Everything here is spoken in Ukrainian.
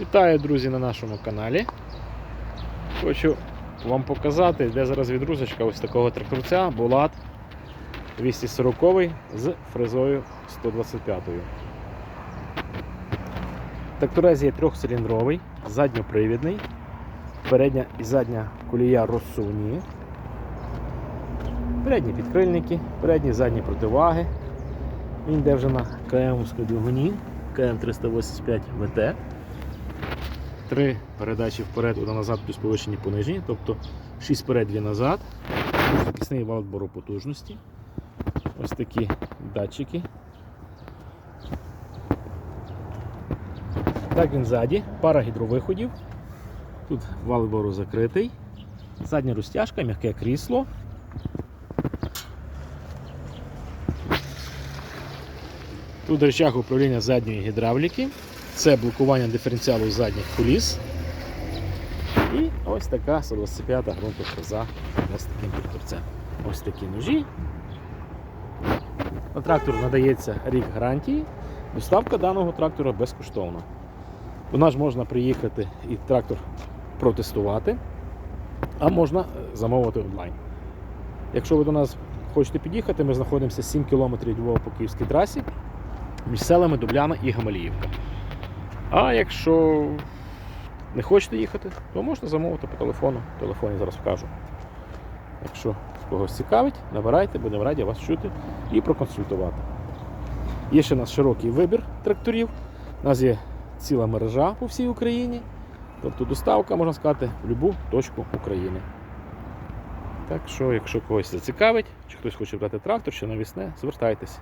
Вітаю, друзі, на нашому каналі. Хочу вам показати, де зараз відрузочка ось такого тракторця Булат 240 з фрезою 125. Тракторець є трьохциліндровий, задньопривідний, передня і задня колія розсувні, передні підкрильники, передні і задні противаги. Він йде вже на КМ двигуні, КМ 385 ВТ. Три передачі вперед, одна назад, плюс повищені понижені, тобто 6 вперед, 2 назад. Захисний вал потужності. Ось такі датчики. Так він ззаді, пара гідровиходів. Тут вал відбору закритий. Задня розтяжка, м'яке крісло. Тут рычаг управління задньої гідравліки. Це блокування диференціалу задніх коліс. І ось така 125 ґрунтофреза з таким тракторцем. Ось такі ножі. На трактор надається рік гарантії. Доставка даного трактора безкоштовна. До нас можна приїхати і трактор протестувати, а можна е, замовити онлайн. Якщо ви до нас хочете під'їхати, ми знаходимося 7 км Львова по Київській трасі між селами Дубляна і Гамаліївка. А якщо не хочете їхати, то можете замовити по телефону. В телефоні зараз вкажу. Якщо когось цікавить, набирайте, будемо раді вас чути і проконсультувати. Є ще у нас широкий вибір тракторів. У нас є ціла мережа по всій Україні. Тобто доставка, можна сказати, в будь-яку точку України. Так що, якщо когось зацікавить, чи хтось хоче брати трактор, чи навісне, звертайтеся.